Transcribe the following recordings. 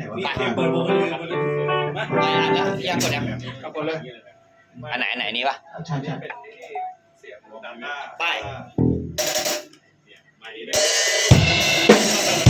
ไหนวะไปเปิดวงเลยมาไปอ่านแล้วยังกดยังกระโปรงเลยอันไหนอันไหนนี่ปะใช่ใช่ไปรักใครไม่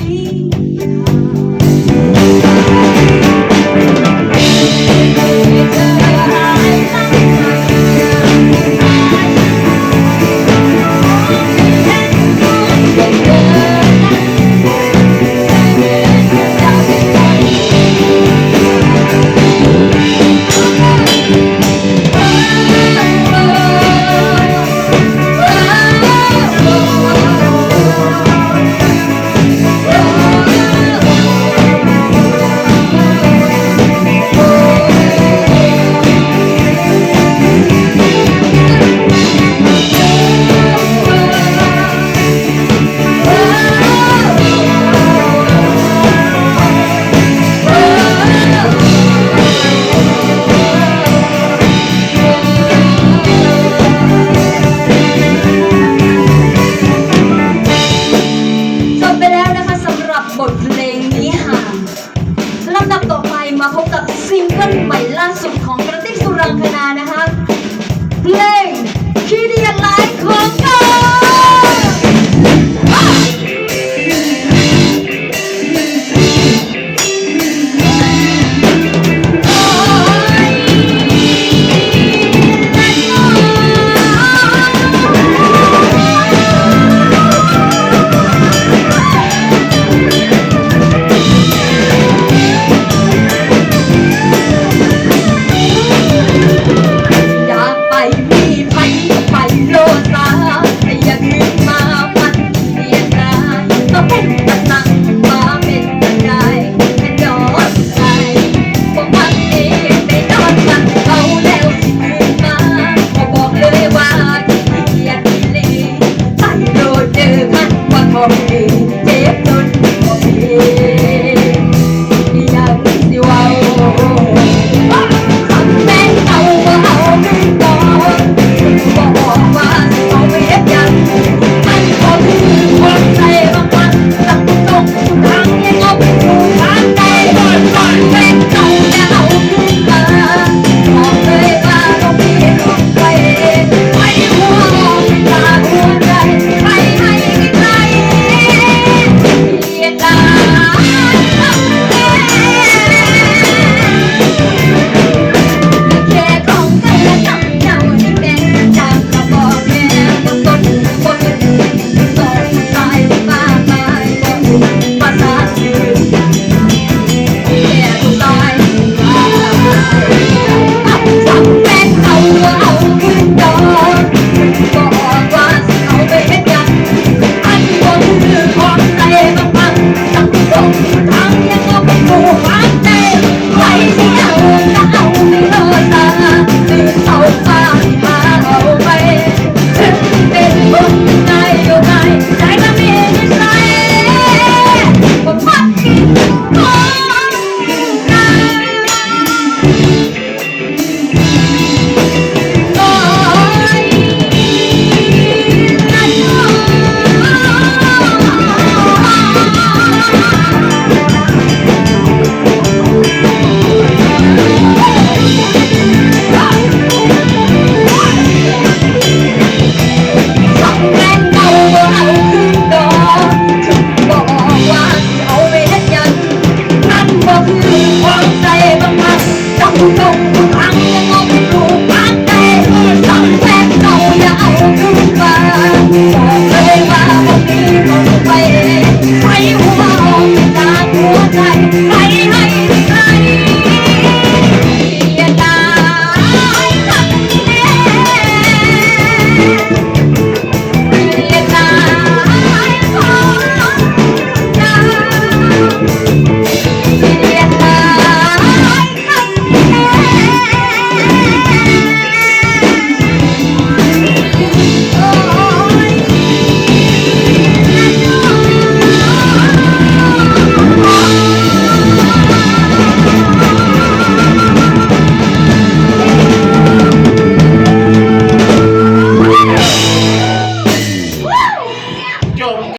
thắng